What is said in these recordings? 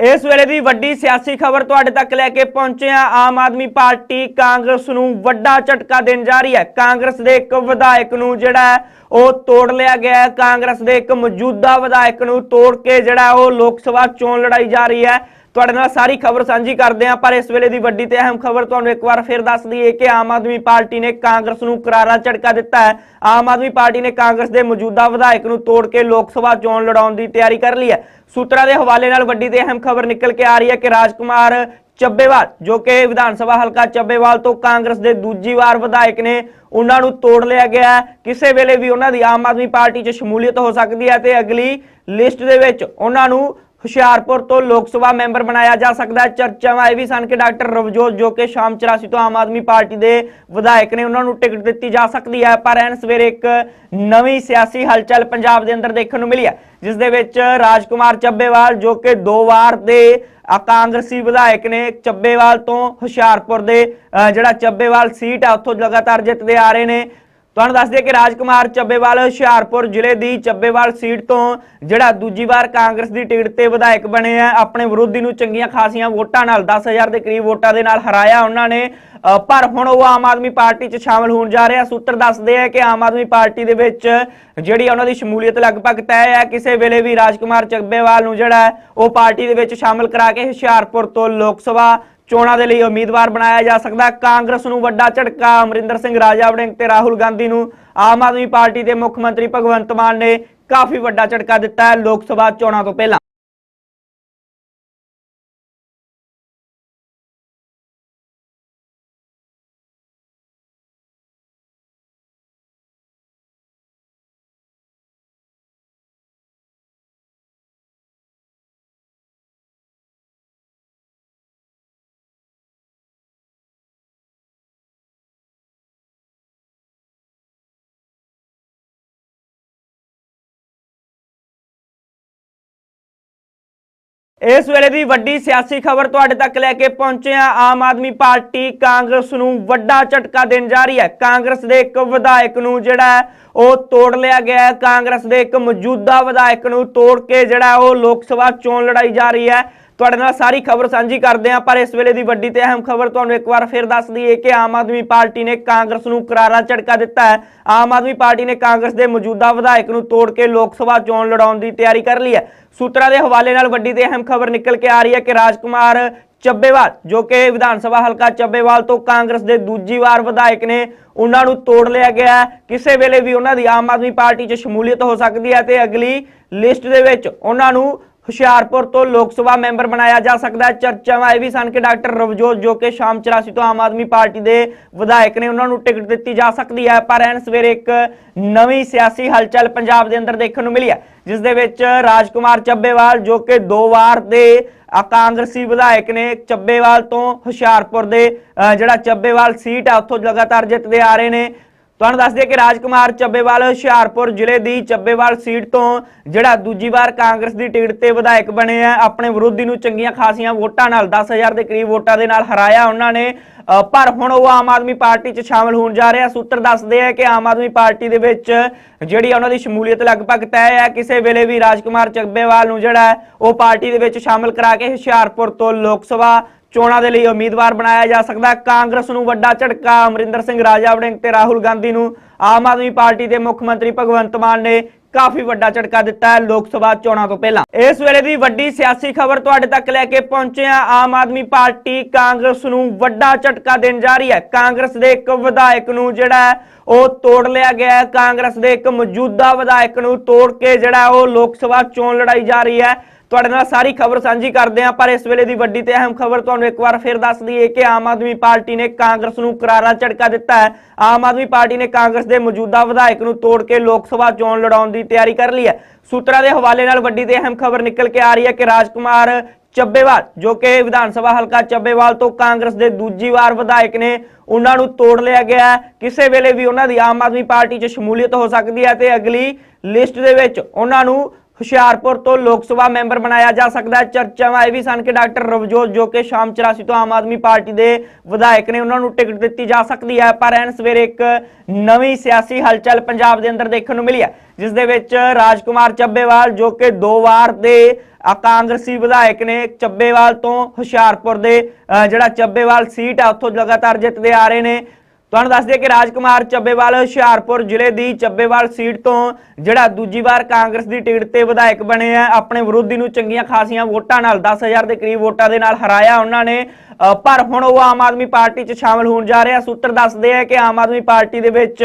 ਇਸ ਵੇਲੇ ਦੀ ਵੱਡੀ ਸਿਆਸੀ ਖਬਰ ਤੁਹਾਡੇ ਤੱਕ ਲੈ ਕੇ ਪਹੁੰਚੇ ਹਾਂ। ਆਮ ਆਦਮੀ ਪਾਰਟੀ ਕਾਂਗਰਸ ਨੂੰ ਵੱਡਾ ਝਟਕਾ ਦੇਣ ਜਾ ਰਹੀ ਹੈ। ਕਾਂਗਰਸ ਦੇ ਇੱਕ ਵਿਧਾਇਕ ਨੂੰ ਜਿਹੜਾ ਹੈ, ਉਹ ਤੋੜ ਲਿਆ ਗਿਆ ਹੈ। ਕਾਂਗਰਸ ਦੇ ਇੱਕ ਮੌਜੂਦਾ ਵਿਧਾਇਕ ਨੂੰ ਤੋੜ ਕੇ ਜਿਹੜਾ ਉਹ ਲੋਕ ਸਭਾ ਚੋਣ ਲੜਾਈ ਜਾ ਰਹੀ ਹੈ। ਤੁਹਾਡੇ ਨਾਲ ਸਾਰੀ ਖਬਰ ਸਾਂਝੀ ਕਰਦੇ ਹਾਂ, ਪਰ ਇਸ ਵੇਲੇ ਦੀ ਵੱਡੀ ਤੇ ਅਹਿਮ ਖਬਰ ਤੁਹਾਨੂੰ ਇੱਕ ਵਾਰ ਫਿਰ ਦੱਸ ਦਈਏ ਕਿ ਆਮ ਆਦਮੀ ਪਾਰਟੀ ਨੇ ਕਾਂਗਰਸ ਨੂੰ ਕਰਾਰਾ ਝਟਕਾ ਦਿੱਤਾ ਹੈ। ਆਮ ਆਦਮੀ ਪਾਰਟੀ ਨੇ ਕਾਂਗਰਸ ਦੇ ਮੌਜੂਦਾ ਵਿਧਾਇਕ ਨੂੰ ਤੋੜ ਕੇ ਲੋਕ ਸਭਾ ਚੋਣ ਲੜਾਉਣ ਦੀ ਤਿਆਰੀ ਕਰ ਲਈ ਹੈ। ਸੂਤਰਾਂ ਦੇ ਹਵਾਲੇ ਨਾਲ ਵੱਡੀ ਤੇ ਅਹਿਮ ਖਬਰ ਨਿਕਲ ਕੇ ਆ ਰਹੀ ਹੈ ਕਿ ਰਾਜਕੁਮਾਰ ਚੱਬੇਵਾਲ, ਜੋ ਕਿ ਵਿਧਾਨ ਸਭਾ ਹਲਕਾ ਚੱਬੇਵਾਲ ਤੋਂ ਕਾਂਗਰਸ ਦੇ ਦੂਜੀ ਵਾਰ ਵਿਧਾਇਕ ਨੇ, ਉਹਨਾਂ ਨੂੰ ਤੋੜ ਲਿਆ ਗਿਆ ਕਿਸੇ ਵੇਲੇ ਵੀ ਉਹਨਾਂ ਦੀ ਆਮ ਆਦਮੀ ਪਾਰਟੀ 'ਚ ਸ਼ਮੂਲੀਅਤ ਹੋ ਸਕਦੀ ਹੈ ਤੇ ਅਗਲੀ ਲਿਸਟ ਦੇ ਵਿੱਚ ਉਹਨਾਂ ਨੂੰ ਹੁਸ਼ਿਆਰਪੁਰ ਤੋਂ ਲੋਕ ਸਭਾ ਮੈਂਬਰ ਬਣਾਇਆ ਜਾ ਸਕਦਾ ਹੈ। ਚਰਚਾਵਾਂ ਇਹ ਵੀ ਸਨ ਕਿ ਡਾਕਟਰ ਰਵਜੋਤ ਜੋ ਕਿ ਸ਼ਾਮ 84 ਤੋਂ ਆਮ ਆਦਮੀ ਪਾਰਟੀ ਦੇ ਵਿਧਾਇਕ ਨੇ ਉਹਨਾਂ ਨੂੰ ਟਿਕਟ ਦਿੱਤੀ ਜਾ ਸਕਦੀ ਹੈ। ਪਰ ਐਨ ਸਵੇਰੇ ਇੱਕ ਨਵੀਂ ਸਿਆਸੀ ਹਲਚਲ ਪੰਜਾਬ ਦੇ ਅੰਦਰ ਦੇਖਣ ਨੂੰ ਮਿਲੀ ਹੈ ਜਿਸ ਦੇ ਵਿੱਚ ਰਾਜਕੁਮਾਰ ਚੱਬੇਵਾਲ ਜੋ ਕਿ ਦੋ ਵਾਰ ਦੇ ਕਾਂਗਰਸੀ ਵਿਧਾਇਕ ਨੇ ਚੱਬੇਵਾਲ ਤੋਂ ਹੁਸ਼ਿਆਰਪੁਰ ਦੇ ਅ, ਜਿਹੜਾ ਚੱਬੇਵਾਲ ਸੀਟ ਆ ਉੱਥੋਂ ਲਗਾਤਾਰ ਜਿੱਤਦੇ ਆ ਰਹੇ ਨੇ। ਤੁਹਾਨੂੰ ਦੱਸ ਦਈਏ ਕਿ ਰਾਜਕੁਮਾਰ ਚੱਬੇਵਾਲ ਹੁਸ਼ਿਆਰਪੁਰ ਜ਼ਿਲ੍ਹੇ ਦੀ ਚੱਬੇਵਾਲ ਸੀਟ ਤੋਂ ਜਿਹੜਾ ਦੂਜੀ ਵਾਰ ਕਾਂਗਰਸ ਦੀ ਟਿਕਟ ਤੇ ਵਿਧਾਇਕ ਬਣੇ ਆ, ਆਪਣੇ ਵਿਰੋਧੀ ਨੂੰ ਚੰਗੀਆਂ ਖਾਸੀਆਂ ਵੋਟਾਂ ਨਾਲ 10000 ਦੇ ਕਰੀਬ ਵੋਟਾਂ ਦੇ ਨਾਲ ਹਰਾਇਆ ਉਹਨਾਂ ਨੇ। ਪਰ ਹੁਣ ਉਹ ਆਮ ਆਦਮੀ ਪਾਰਟੀ 'ਚ ਸ਼ਾਮਲ ਹੋਣ ਜਾ ਰਿਹਾ। ਸੂਤਰ ਦੱਸਦੇ ਆ ਕਿ ਆਮ ਆਦਮੀ ਪਾਰਟੀ ਦੇ ਵਿੱਚ ਜਿਹੜੀ ਉਹਨਾਂ ਦੀ ਸ਼ਮੂਲੀਅਤ ਲਗਭਗ ਤੈਅ ਹੈ ਕਿਸੇ ਵੇਲੇ ਵੀ ਰਾਜਕੁਮਾਰ ਚੱਬੇਵਾਲ ਨੂੰ ਜਿਹੜਾ ਉਹ ਪਾਰਟੀ ਦੇ ਵਿੱਚ ਸ਼ਾਮਲ ਕਰਾ ਕੇ ਹੁਸ਼ਿਆਰਪੁਰ ਤੋਂ ਲੋਕ ਸਭਾ ਚੋਣਾਂ ਦੇ ਲਈ ਉਮੀਦਵਾਰ ਬਣਾਇਆ ਜਾ ਸਕਦਾ। ਕਾਂਗਰਸ ਨੂੰ ਵੱਡਾ ਝਟਕਾ, ਅਮਰਿੰਦਰ ਸਿੰਘ, ਰਾਜਾ ਵੜਿੰਗ ਤੇ ਰਾਹੁਲ ਗਾਂਧੀ ਨੂੰ ਆਮ ਆਦਮੀ ਪਾਰਟੀ ਦੇ ਮੁੱਖ ਮੰਤਰੀ ਭਗਵੰਤ ਮਾਨ ਨੇ ਕਾਫੀ ਵੱਡਾ ਝਟਕਾ ਦਿੱਤਾ ਹੈ ਲੋਕ ਸਭਾ ਚੋਣਾਂ ਤੋਂ ਪਹਿਲਾਂ। ਇਸ ਵੇਲੇ ਦੀ ਵੱਡੀ ਸਿਆਸੀ ਖਬਰ ਤੁਹਾਡੇ ਤੱਕ ਲੈ ਕੇ ਪਹੁੰਚੇ ਹਾਂ। ਆਮ ਆਦਮੀ ਪਾਰਟੀ ਕਾਂਗਰਸ ਨੂੰ ਵੱਡਾ ਝਟਕਾ ਦੇਣ ਜਾ ਰਹੀ ਹੈ। ਕਾਂਗਰਸ ਦੇ ਇੱਕ ਵਿਧਾਇਕ ਨੂੰ ਜਿਹੜਾ ਉਹ ਤੋੜ ਲਿਆ ਗਿਆ ਹੈ। ਕਾਂਗਰਸ ਦੇ ਇੱਕ ਮੌਜੂਦਾ ਵਿਧਾਇਕ ਨੂੰ ਤੋੜ ਕੇ ਜਿਹੜਾ ਉਹ ਲੋਕ ਸਭਾ ਚੋਣ ਲੜਾਈ ਜਾ ਰਹੀ ਹੈ। ਤੁਹਾਡੇ ਨਾਲ ਸਾਰੀ ਖਬਰ ਸਾਂਝੀ ਕਰਦੇ ਹਾਂ, ਪਰ ਇਸ ਵੇਲੇ ਦੀ ਵੱਡੀ ਤੇ ਅਹਿਮ ਖਬਰ ਤੁਹਾਨੂੰ ਇੱਕ ਵਾਰ ਫਿਰ ਦੱਸ ਦਈਏ ਕਿ ਆਮ ਆਦਮੀ ਪਾਰਟੀ ਨੇ ਕਾਂਗਰਸ ਨੂੰ ਕਰਾਰਾ ਝਟਕਾ ਦਿੱਤਾ ਹੈ। ਆਮ ਆਦਮੀ ਪਾਰਟੀ ਨੇ ਕਾਂਗਰਸ ਦੇ ਮੌਜੂਦਾ ਵਿਧਾਇਕ ਨੂੰ ਤੋੜ ਕੇ ਲੋਕ ਸਭਾ ਚੋਣ ਲੜਾਉਣ ਦੀ ਤਿਆਰੀ ਕਰ ਲਈ ਹੈ। ਸੂਤਰਾਂ ਦੇ ਹਵਾਲੇ ਨਾਲ ਵੱਡੀ ਤੇ ਅਹਿਮ ਖਬਰ ਨਿਕਲ ਕੇ ਆ ਰਹੀ ਹੈ ਕਿ ਰਾਜਕੁਮਾਰ ਚੱਬੇਵਾਲ, ਜੋ ਕਿ ਵਿਧਾਨ ਸਭਾ ਹਲਕਾ ਚੱਬੇਵਾਲ ਤੋਂ ਕਾਂਗਰਸ ਦੇ ਦੂਜੀ ਵਾਰ ਵਿਧਾਇਕ ਨੇ, ਉਹਨਾਂ ਨੂੰ ਤੋੜ ਲਿਆ ਗਿਆ ਕਿਸੇ ਵੇਲੇ ਵੀ ਉਹਨਾਂ ਦੀ ਆਮ ਆਦਮੀ ਪਾਰਟੀ 'ਚ ਸ਼ਮੂਲੀਅਤ ਹੋ ਸਕਦੀ ਹੈ ਤੇ ਅਗਲੀ ਲਿਸਟ ਦੇ ਵਿੱਚ ਉਹਨਾਂ ਨੂੰ ਹੁਸ਼ਿਆਰਪੁਰ ਤੋਂ ਲੋਕ ਸਭਾ ਮੈਂਬਰ ਬਣਾਇਆ ਜਾ ਸਕਦਾ ਹੈ। ਚਰਚਾਵਾਂ ਇਹ ਵੀ ਸਨ ਕਿ ਡਾਕਟਰ ਰਵਜੋਤ ਜੋ ਕਿ ਸ਼ਾਮ 84 ਤੋਂ ਆਮ ਆਦਮੀ ਪਾਰਟੀ ਦੇ ਵਿਧਾਇਕ ਨੇ ਉਹਨਾਂ ਨੂੰ ਟਿਕਟ ਦਿੱਤੀ ਜਾ ਸਕਦੀ ਹੈ ਪਰ ਐਨ ਸਵੇਰੇ ਇੱਕ ਨਵੀਂ ਸਿਆਸੀ ਹਲਚਲ ਪੰਜਾਬ ਦੇ ਅੰਦਰ ਦੇਖਣ ਨੂੰ ਮਿਲੀ ਹੈ ਜਿਸ ਦੇ ਵਿੱਚ ਰਾਜਕੁਮਾਰ ਚੱਬੇਵਾਲ ਜੋ ਕਿ ਦੋ ਵਾਰ ਦੇ ਕਾਂਗਰਸੀ ਵਿਧਾਇਕ ਨੇ ਚੱਬੇਵਾਲ ਤੋਂ ਹੁਸ਼ਿਆਰਪੁਰ ਦੇ ਅ, ਜਿਹੜਾ ਚੱਬੇਵਾਲ ਸੀਟ ਆ ਉੱਥੋਂ ਲਗਾਤਾਰ ਜਿੱਤਦੇ ਆ ਰਹੇ ਨੇ। ਤੁਹਾਨੂੰ ਦੱਸ ਦਈਏ ਕਿ ਰਾਜਕੁਮਾਰ ਚੱਬੇਵਾਲ ਹੁਸ਼ਿਆਰਪੁਰ ਜ਼ਿਲ੍ਹੇ ਦੀ ਚੱਬੇਵਾਲ ਸੀਟ ਤੋਂ ਜਿਹੜਾ ਦੂਜੀ ਵਾਰ ਕਾਂਗਰਸ ਦੀ ਟਿਕਟ ਤੇ ਵਿਧਾਇਕ ਬਣੇ ਆ ਆਪਣੇ ਵਿਰੋਧੀ ਨੂੰ ਚੰਗੀਆਂ ਖਾਸੀਆਂ ਵੋਟਾਂ ਨਾਲ 10000 ਦੇ ਕਰੀਬ ਵੋਟਾਂ ਦੇ ਨਾਲ ਹਰਾਇਆ ਉਹਨਾਂ ਨੇ। ਅ, ਪਰ ਹੁਣ ਉਹ ਆਮ ਆਦਮੀ ਪਾਰਟੀ 'ਚ ਸ਼ਾਮਲ ਹੋਣ ਜਾ ਰਿਹਾ। ਸੂਤਰ ਦੱਸਦੇ ਆ ਕਿ ਆਮ ਆਦਮੀ ਪਾਰਟੀ ਦੇ ਵਿੱਚ ਜਿਹੜੀ ਉਹਨਾਂ ਦੀ ਸ਼ਮੂਲੀਅਤ ਲਗਭਗ ਤੈਅ ਹੈ ਕਿਸੇ ਵੇਲੇ ਵੀ ਰਾਜਕੁਮਾਰ ਚੱਬੇਵਾਲ ਨੂੰ ਜਿਹੜਾ ਉਹ ਪਾਰਟੀ ਦੇ ਵਿੱਚ ਸ਼ਾਮਲ ਕਰਾ ਕੇ ਹੁਸ਼ਿਆਰਪੁਰ ਤੋਂ ਲੋਕ ਸਭਾ ਚੋਣਾਂ ਦੇ ਲਈ ਉਮੀਦਵਾਰ ਬਣਾਇਆ ਜਾ ਸਕਦਾ। ਕਾਂਗਰਸ ਨੂੰ ਵੱਡਾ ਝਟਕਾ, ਅਮਰਿੰਦਰ ਸਿੰਘ, ਰਾਜਾ ਵੜਿੰਗ ਤੇ ਰਾਹੁਲ ਗਾਂਧੀ ਨੂੰ ਆਮ ਆਦਮੀ ਪਾਰਟੀ ਦੇ ਮੁੱਖ ਮੰਤਰੀ ਭਗਵੰਤ ਮਾਨ ਨੇ ਕਾਫੀ ਵੱਡਾ ਝਟਕਾ ਦਿੱਤਾ ਹੈ ਲੋਕ ਸਭਾ ਚੋਣਾਂ ਤੋਂ ਪਹਿਲਾਂ। ਇਸ ਵੇਲੇ ਦੀ ਵੱਡੀ ਸਿਆਸੀ ਖਬਰ ਤੁਹਾਡੇ ਤੱਕ ਲੈ ਕੇ ਪਹੁੰਚੇ ਹਾਂ। ਆਮ ਆਦਮੀ ਪਾਰਟੀ ਕਾਂਗਰਸ ਨੂੰ ਵੱਡਾ ਝਟਕਾ ਦੇਣ ਜਾ ਰਹੀ ਹੈ। ਕਾਂਗਰਸ ਦੇ ਇੱਕ ਵਿਧਾਇਕ ਨੂੰ ਜਿਹੜਾ ਉਹ ਤੋੜ ਲਿਆ ਗਿਆ ਹੈ। ਕਾਂਗਰਸ ਦੇ ਇੱਕ ਮੌਜੂਦਾ ਵਿਧਾਇਕ ਨੂੰ ਤੋੜ ਕੇ ਜਿਹੜਾ ਉਹ ਲੋਕ ਸਭਾ ਚੋਣ ਲੜਾਈ ਜਾ ਰਹੀ ਹੈ। ਤੁਹਾਡੇ ਨਾਲ ਸਾਰੀ ਖਬਰ ਸਾਂਝੀ ਕਰਦੇ ਹਾਂ, ਪਰ ਇਸ ਵੇਲੇ ਦੀ ਵੱਡੀ ਤੇ ਅਹਿਮ ਖਬਰ ਤੁਹਾਨੂੰ ਇੱਕ ਵਾਰ ਫਿਰ ਦੱਸ ਦਈਏ ਕਿ ਆਮ ਆਦਮੀ ਪਾਰਟੀ ਨੇ ਕਾਂਗਰਸ ਨੂੰ ਕਰਾਰਾ ਝਟਕਾ ਦਿੱਤਾ ਹੈ। ਆਮ ਆਦਮੀ ਪਾਰਟੀ ਨੇ ਕਾਂਗਰਸ ਦੇ ਮੌਜੂਦਾ ਵਿਧਾਇਕ ਨੂੰ ਤੋੜ ਕੇ ਲੋਕ ਸਭਾ ਚੋਣ ਲੜਾਉਣ ਦੀ ਤਿਆਰੀ ਕਰ ਲਈ ਹੈ। ਸੂਤਰਾਂ ਦੇ ਹਵਾਲੇ ਨਾਲ ਵੱਡੀ ਤੇ ਅਹਿਮ ਖਬਰ ਨਿਕਲ ਕੇ ਆ ਰਹੀ ਹੈ ਕਿ ਰਾਜਕੁਮਾਰ ਚੱਬੇਵਾਲ, ਜੋ ਕਿ ਵਿਧਾਨ ਸਭਾ ਹਲਕਾ ਚੱਬੇਵਾਲ ਤੋਂ ਕਾਂਗਰਸ ਦੇ ਦੂਜੀ ਵਾਰ ਵਿਧਾਇਕ ਨੇ, ਉਹਨਾਂ ਨੂੰ ਤੋੜ ਲਿਆ ਗਿਆ ਕਿਸੇ ਵੇਲੇ ਵੀ ਉਹਨਾਂ ਦੀ ਆਮ ਆਦਮੀ ਪਾਰਟੀ 'ਚ ਸ਼ਮੂਲੀਅਤ ਹੋ ਸਕਦੀ ਹੈ ਤੇ ਅਗਲੀ ਲਿਸਟ ਦੇ ਵਿੱਚ ਉਹਨਾਂ ਨੂੰ ਹੁਸ਼ਿਆਰਪੁਰ ਤੋਂ ਲੋਕ ਸਭਾ ਮੈਂਬਰ ਬਣਾਇਆ ਜਾ ਸਕਦਾ ਹੈ। ਚਰਚਾਵਾਂ ਇਹ ਵੀ ਸਨ ਕਿ ਡਾਕਟਰ ਰਵਜੋਤ ਜੋ ਕਿ ਸ਼ਾਮ 84 ਤੋਂ ਆਮ ਆਦਮੀ ਪਾਰਟੀ ਦੇ ਵਿਧਾਇਕ ਨੇ, ਉਹਨਾਂ ਨੂੰ ਟਿਕਟ ਦਿੱਤੀ ਜਾ ਸਕਦੀ ਹੈ। ਪਰ ਐਨ ਸਵੇਰੇ ਇੱਕ ਨਵੀਂ ਸਿਆਸੀ ਹਲਚਲ ਪੰਜਾਬ ਦੇ ਅੰਦਰ ਦੇਖਣ ਨੂੰ ਮਿਲੀ ਹੈ, ਜਿਸ ਦੇ ਵਿੱਚ ਰਾਜਕੁਮਾਰ ਚੱਬੇਵਾਲ ਜੋ ਕਿ ਦੋ ਵਾਰ ਦੇ ਕਾਂਗਰਸੀ ਵਿਧਾਇਕ ਨੇ, ਚੱਬੇਵਾਲ ਤੋਂ ਹੁਸ਼ਿਆਰਪੁਰ ਦੇ ਜਿਹੜਾ ਚੱਬੇਵਾਲ ਸੀਟ ਆ, ਉੱਥੋਂ ਲਗਾਤਾਰ ਜਿੱਤਦੇ ਆ ਰਹੇ ਨੇ। ਤੁਹਾਨੂੰ ਦੱਸ ਦਈਏ ਕਿ ਰਾਜਕੁਮਾਰ ਚੱਬੇਵਾਲ ਹੁਸ਼ਿਆਰਪੁਰ ਜ਼ਿਲ੍ਹੇ ਦੀ ਚੱਬੇਵਾਲ ਸੀਟ ਤੋਂ ਜਿਹੜਾ ਦੂਜੀ ਵਾਰ ਕਾਂਗਰਸ ਦੀ ਟਿਕਟ ਤੇ ਵਿਧਾਇਕ ਬਣੇ ਆ, ਆਪਣੇ ਵਿਰੋਧੀ ਨੂੰ ਚੰਗੀਆਂ ਖਾਸੀਆਂ ਵੋਟਾਂ ਨਾਲ 10000 ਦੇ ਕਰੀਬ ਵੋਟਾਂ ਦੇ ਨਾਲ ਹਰਾਇਆ ਉਹਨਾਂ ਨੇ। ਪਰ ਹੁਣ ਉਹ ਆਮ ਆਦਮੀ ਪਾਰਟੀ 'ਚ ਸ਼ਾਮਲ ਹੋਣ ਜਾ ਰਿਹਾ ਸੂਤਰ ਦੱਸਦੇ ਆ ਕਿ ਆਮ ਆਦਮੀ ਪਾਰਟੀ ਦੇ ਵਿੱਚ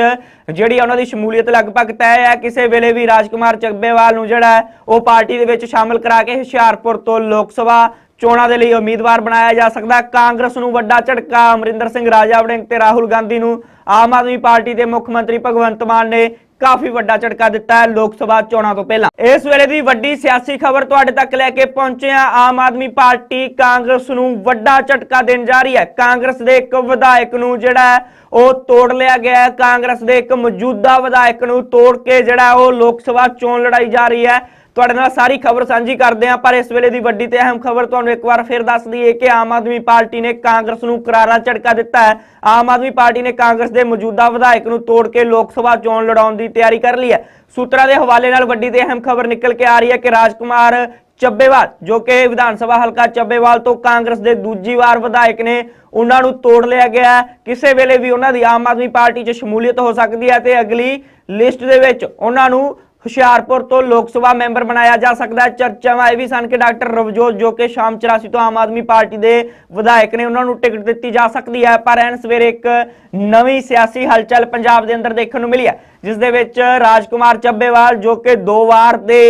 ਜਿਹੜੀ ਉਹਨਾਂ ਦੀ ਸ਼ਮੂਲੀਅਤ ਲਗਭਗ ਤੈਅ ਹੈ ਕਿਸੇ ਵੇਲੇ ਵੀ ਰਾਜਕੁਮਾਰ ਚੱਬੇਵਾਲ ਨੂੰ ਜਿਹੜਾ ਉਹ ਪਾਰਟੀ ਦੇ ਵਿੱਚ ਸ਼ਾਮਲ ਕਰਾ ਕੇ ਹੁਸ਼ਿਆਰਪੁਰ ਤੋਂ ਲੋਕ ਸਭਾ ਚੋਣਾਂ ਦੇ ਲਈ ਉਮੀਦਵਾਰ ਬਣਾਇਆ ਜਾ ਸਕਦਾ। ਕਾਂਗਰਸ ਨੂੰ ਵੱਡਾ ਝਟਕਾ, ਅਮਰਿੰਦਰ ਸਿੰਘ, ਰਾਜਾ ਵੜਿੰਗ ਤੇ ਰਾਹੁਲ ਗਾਂਧੀ ਨੂੰ ਆਮ ਆਦਮੀ ਪਾਰਟੀ ਦੇ ਮੁੱਖ ਮੰਤਰੀ ਭਗਵੰਤ ਮਾਨ ਨੇ ਕਾਫੀ ਵੱਡਾ ਝਟਕਾ ਦਿੱਤਾ ਹੈ ਲੋਕ ਸਭਾ ਚੋਣਾਂ ਤੋਂ ਪਹਿਲਾਂ। ਇਸ ਵੇਲੇ ਦੀ ਵੱਡੀ ਸਿਆਸੀ ਖਬਰ ਤੁਹਾਡੇ ਤੱਕ ਲੈ ਕੇ ਪਹੁੰਚੇ ਹਾਂ। ਆਮ ਆਦਮੀ ਪਾਰਟੀ ਕਾਂਗਰਸ ਨੂੰ ਵੱਡਾ ਝਟਕਾ ਦੇਣ ਜਾ ਰਹੀ ਹੈ। ਕਾਂਗਰਸ ਦੇ ਇੱਕ ਵਿਧਾਇਕ ਨੂੰ ਜਿਹੜਾ ਉਹ ਤੋੜ ਲਿਆ ਗਿਆ ਹੈ। ਕਾਂਗਰਸ ਦੇ ਇੱਕ ਮੌਜੂਦਾ ਵਿਧਾਇਕ ਨੂੰ ਤੋੜ ਕੇ ਜਿਹੜਾ ਉਹ ਲੋਕ ਸਭਾ ਚੋਣ ਲੜਾਈ ਜਾ ਰਹੀ ਹੈ। ਤੁਹਾਡੇ ਨਾਲ ਸਾਰੀ ਖਬਰ ਸਾਂਝੀ ਕਰਦੇ ਹਾਂ, ਪਰ ਇਸ ਵੇਲੇ ਦੀ ਵੱਡੀ ਤੇ ਅਹਿਮ ਖਬਰ ਤੁਹਾਨੂੰ ਇੱਕ ਵਾਰ ਫਿਰ ਦੱਸ ਦਈਏ ਕਿ ਆਮ ਆਦਮੀ ਪਾਰਟੀ ਨੇ ਕਾਂਗਰਸ ਨੂੰ ਕਰਾਰਾ ਝਟਕਾ ਦਿੱਤਾ ਹੈ। ਆਮ ਆਦਮੀ ਪਾਰਟੀ ਨੇ ਕਾਂਗਰਸ ਦੇ ਮੌਜੂਦਾ ਵਿਧਾਇਕ ਨੂੰ ਤੋੜ ਕੇ ਲੋਕ ਸਭਾ ਚੋਣ ਲੜਾਉਣ ਦੀ ਤਿਆਰੀ ਕਰ ਲਈ ਹੈ। ਸੂਤਰਾਂ ਦੇ ਹਵਾਲੇ ਨਾਲ ਵੱਡੀ ਤੇ ਅਹਿਮ ਖਬਰ ਨਿਕਲ ਕੇ ਆ ਰਹੀ ਹੈ ਕਿ ਰਾਜਕੁਮਾਰ ਚੱਬੇਵਾਲ, ਜੋ ਕਿ ਵਿਧਾਨ ਸਭਾ ਹਲਕਾ ਚੱਬੇਵਾਲ ਤੋਂ ਕਾਂਗਰਸ ਦੇ ਦੂਜੀ ਵਾਰ ਵਿਧਾਇਕ ਨੇ, ਉਹਨਾਂ ਨੂੰ ਤੋੜ ਲਿਆ ਗਿਆ ਕਿਸੇ ਵੇਲੇ ਵੀ ਉਹਨਾਂ ਦੀ ਆਮ ਆਦਮੀ ਪਾਰਟੀ 'ਚ ਸ਼ਮੂਲੀਅਤ ਹੋ ਸਕਦੀ ਹੈ ਤੇ ਅਗਲੀ ਲਿਸਟ ਦੇ ਵਿੱਚ ਉਹਨਾਂ ਨੂੰ ਹੁਸ਼ਿਆਰਪੁਰ ਤੋਂ ਲੋਕ ਸਭਾ ਮੈਂਬਰ ਬਣਾਇਆ ਜਾ ਸਕਦਾ ਹੈ। ਚਰਚਾਵਾਂ ਇਹ ਵੀ ਸਨ ਕਿ ਡਾਕਟਰ ਰਵਜੋਤ ਜੋ ਕਿ ਸ਼ਾਮ 84 ਤੋਂ ਆਮ ਆਦਮੀ ਪਾਰਟੀ ਦੇ ਵਿਧਾਇਕ ਨੇ ਉਹਨਾਂ ਨੂੰ ਟਿਕਟ ਦਿੱਤੀ ਜਾ ਸਕਦੀ ਹੈ। ਪਰ ਐਨ ਸਵੇਰੇ ਇੱਕ ਨਵੀਂ ਸਿਆਸੀ ਹਲਚਲ ਪੰਜਾਬ ਦੇ ਅੰਦਰ ਦੇਖਣ ਨੂੰ ਮਿਲੀ ਹੈ ਜਿਸ ਦੇ ਵਿੱਚ ਰਾਜਕੁਮਾਰ ਚੱਬੇਵਾਲ ਜੋ ਕਿ ਦੋ ਵਾਰ ਦੇ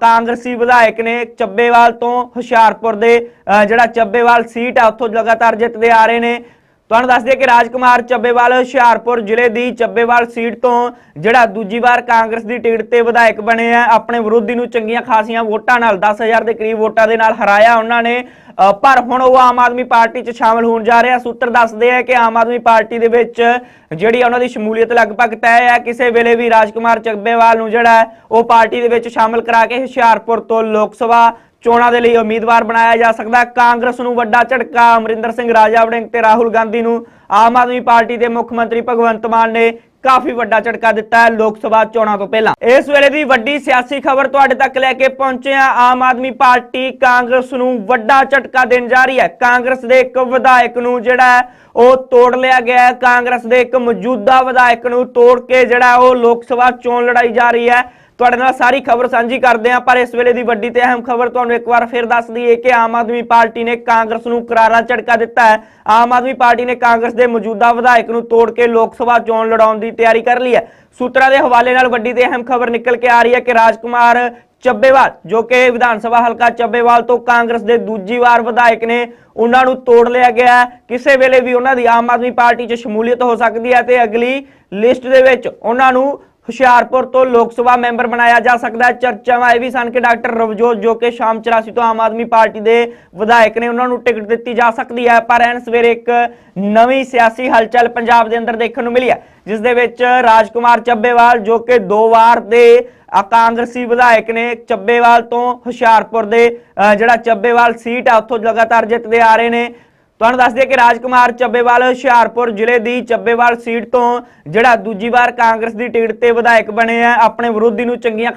ਕਾਂਗਰਸੀ ਵਿਧਾਇਕ ਨੇ ਚੱਬੇਵਾਲ ਤੋਂ ਹੁਸ਼ਿਆਰਪੁਰ ਦੇ ਅ, ਜਿਹੜਾ ਚੱਬੇਵਾਲ ਸੀਟ ਆ ਉੱਥੋਂ ਲਗਾਤਾਰ ਜਿੱਤਦੇ ਆ ਰਹੇ ਨੇ। ਤੁਹਾਨੂੰ ਦੱਸ ਦਈਏ ਕਿ ਰਾਜਕੁਮਾਰ ਚੱਬੇਵਾਲ ਹੁਸ਼ਿਆਰਪੁਰ ਜ਼ਿਲ੍ਹੇ ਦੀ ਚੱਬੇਵਾਲ ਸੀਟ ਤੋਂ ਜਿਹੜਾ ਦੂਜੀ ਵਾਰ ਕਾਂਗਰਸ ਦੀ ਟਿਕਟ ਤੇ ਵਿਧਾਇਕ ਬਣੇ ਆ, ਆਪਣੇ ਵਿਰੋਧੀ ਨੂੰ ਚੰਗੀਆਂ ਖਾਸੀਆਂ ਵੋਟਾਂ ਨਾਲ 10000 ਦੇ ਕਰੀਬ ਵੋਟਾਂ ਦੇ ਨਾਲ ਹਰਾਇਆ ਉਹਨਾਂ ਨੇ। ਪਰ ਹੁਣ ਉਹ ਆਮ ਆਦਮੀ ਪਾਰਟੀ 'ਚ ਸ਼ਾਮਲ ਹੋਣ ਜਾ ਰਿਹਾ। ਸੂਤਰ ਦੱਸਦੇ ਆ ਕਿ ਆਮ ਆਦਮੀ ਪਾਰਟੀ ਦੇ ਵਿੱਚ ਜਿਹੜੀ ਉਹਨਾਂ ਦੀ ਸ਼ਮੂਲੀਅਤ ਲਗਭਗ ਤੈਅ ਹੈ ਕਿਸੇ ਵੇਲੇ ਵੀ ਰਾਜਕੁਮਾਰ ਚੱਬੇਵਾਲ ਨੂੰ ਜਿਹੜਾ ਉਹ ਪਾਰਟੀ ਦੇ ਵਿੱਚ ਸ਼ਾਮਲ ਕਰਾ ਕੇ ਹੁਸ਼ਿਆਰਪੁਰ ਤੋਂ ਲੋਕ ਸਭਾ ਚੋਣਾਂ ਦੇ ਲਈ ਉਮੀਦਵਾਰ ਬਣਾਇਆ ਜਾ ਸਕਦਾ। ਕਾਂਗਰਸ ਨੂੰ ਵੱਡਾ ਝਟਕਾ, ਅਮਰਿੰਦਰ ਸਿੰਘ, ਰਾਜਾ ਵੜਿੰਗ ਤੇ ਰਾਹੁਲ ਗਾਂਧੀ ਨੂੰ ਆਮ ਆਦਮੀ ਪਾਰਟੀ ਦੇ ਮੁੱਖ ਮੰਤਰੀ ਭਗਵੰਤ ਮਾਨ ਨੇ ਕਾਫੀ ਵੱਡਾ ਝਟਕਾ ਦਿੱਤਾ ਹੈ ਲੋਕ ਸਭਾ ਚੋਣਾਂ ਤੋਂ ਪਹਿਲਾਂ। ਇਸ ਵੇਲੇ ਦੀ ਵੱਡੀ ਸਿਆਸੀ ਖਬਰ ਤੁਹਾਡੇ ਤੱਕ ਲੈ ਕੇ ਪਹੁੰਚੇ ਹਾਂ। ਆਮ ਆਦਮੀ ਪਾਰਟੀ ਕਾਂਗਰਸ ਨੂੰ ਵੱਡਾ ਝਟਕਾ ਦੇਣ ਜਾ ਰਹੀ ਹੈ। ਕਾਂਗਰਸ ਦੇ ਇੱਕ ਵਿਧਾਇਕ ਨੂੰ ਜਿਹੜਾ ਉਹ ਤੋੜ ਲਿਆ ਗਿਆ ਹੈ। ਕਾਂਗਰਸ ਦੇ ਇੱਕ ਮੌਜੂਦਾ ਵਿਧਾਇਕ ਨੂੰ ਤੋੜ ਕੇ ਜਿਹੜਾ ਉਹ ਲੋਕ ਸਭਾ ਚੋਣ ਲੜਾਈ ਜਾ ਰਹੀ ਹੈ। ਤੁਹਾਡੇ ਨਾਲ ਸਾਰੀ ਖਬਰ ਸਾਂਝੀ ਕਰਦੇ ਹਾਂ, ਪਰ ਇਸ ਵੇਲੇ ਦੀ ਵੱਡੀ ਤੇ ਅਹਿਮ ਖਬਰ ਤੁਹਾਨੂੰ ਇੱਕ ਵਾਰ ਫਿਰ ਦੱਸ ਦਈਏ ਕਿ ਆਮ ਆਦਮੀ ਪਾਰਟੀ ਨੇ ਕਾਂਗਰਸ ਨੂੰ ਕਰਾਰਾ ਝਟਕਾ ਦਿੱਤਾ ਹੈ। ਆਮ ਆਦਮੀ ਪਾਰਟੀ ਨੇ ਕਾਂਗਰਸ ਦੇ ਮੌਜੂਦਾ ਵਿਧਾਇਕ ਨੂੰ ਤੋੜ ਕੇ ਲੋਕ ਸਭਾ ਚੋਣ ਲੜਾਉਣ ਦੀ ਤਿਆਰੀ ਕਰ ਲਈ ਹੈ। ਸੂਤਰਾਂ ਦੇ ਹਵਾਲੇ ਨਾਲ ਵੱਡੀ ਤੇ ਅਹਿਮ ਖਬਰ ਨਿਕਲ ਕੇ ਆ ਰਹੀ ਹੈ ਕਿ ਰਾਜਕੁਮਾਰ ਚੱਬੇਵਾਲ, ਜੋ ਕਿ ਵਿਧਾਨ ਸਭਾ ਹਲਕਾ ਚੱਬੇਵਾਲ ਤੋਂ ਕਾਂਗਰਸ ਦੇ ਦੂਜੀ ਵਾਰ ਵਿਧਾਇਕ ਨੇ, ਉਹਨਾਂ ਨੂੰ ਤੋੜ ਲਿਆ ਗਿਆ ਕਿਸੇ ਵੇਲੇ ਵੀ ਉਹਨਾਂ ਦੀ ਆਮ ਆਦਮੀ ਪਾਰਟੀ 'ਚ ਸ਼ਮੂਲੀਅਤ ਹੋ ਸਕਦੀ ਹੈ ਤੇ ਅਗਲੀ ਲਿਸਟ ਦੇ ਵਿੱਚ ਉਹਨਾਂ ਨੂੰ ਹੁਸ਼ਿਆਰਪੁਰ ਤੋਂ ਲੋਕ ਸਭਾ ਮੈਂਬਰ ਬਣਾਇਆ ਜਾ ਸਕਦਾ ਹੈ। ਚਰਚਾਵਾਂ ਇਹ ਵੀ ਸਨ ਕਿ ਡਾਕਟਰ ਰਵਜੋਤ ਜੋ ਕਿ ਸ਼ਾਮ 84 ਤੋਂ ਆਮ ਆਦਮੀ ਪਾਰਟੀ ਦੇ ਵਿਧਾਇਕ ਨੇ ਉਹਨਾਂ ਨੂੰ ਟਿਕਟ ਦਿੱਤੀ ਜਾ ਸਕਦੀ ਹੈ। ਪਰ ਐਨ ਸਵੇਰੇ ਇੱਕ ਨਵੀਂ ਸਿਆਸੀ ਹਲਚਲ ਪੰਜਾਬ ਦੇ ਅੰਦਰ ਦੇਖਣ ਨੂੰ ਮਿਲੀ ਹੈ ਜਿਸ ਦੇ ਵਿੱਚ ਰਾਜਕੁਮਾਰ ਚੱਬੇਵਾਲ ਜੋ ਕਿ ਦੋ ਵਾਰ ਦੇ ਕਾਂਗਰਸੀ ਵਿਧਾਇਕ ਨੇ ਚੱਬੇਵਾਲ ਤੋਂ ਹੁਸ਼ਿਆਰਪੁਰ ਦੇ ਅ, ਜਿਹੜਾ ਚੱਬੇਵਾਲ ਸੀਟ ਆ ਉੱਥੋਂ ਲਗਾਤਾਰ ਜਿੱਤਦੇ ਆ ਰਹੇ ਨੇ। ਤੁਹਾਨੂੰ ਦੱਸ ਦਈਏ ਕਿ ਰਾਜਕੁਮਾਰ ਚੱਬੇਵਾਲ ਹੁਸ਼ਿਆਰਪੁਰ ਜ਼ਿਲ੍ਹੇ ਦੀ ਚੱਬੇਵਾਲ ਸੀਟ ਤੋਂ ਜਿਹੜਾ ਦੂਜੀ ਵਾਰ ਕਾਂਗਰਸ ਦੀ ਟਿਕਟ ਤੇ ਵਿਧਾਇਕ ਬਣੇ ਆ, ਆਪਣੇ ਵਿਰੋਧੀ ਨੂੰ ਚੰਗੀਆਂ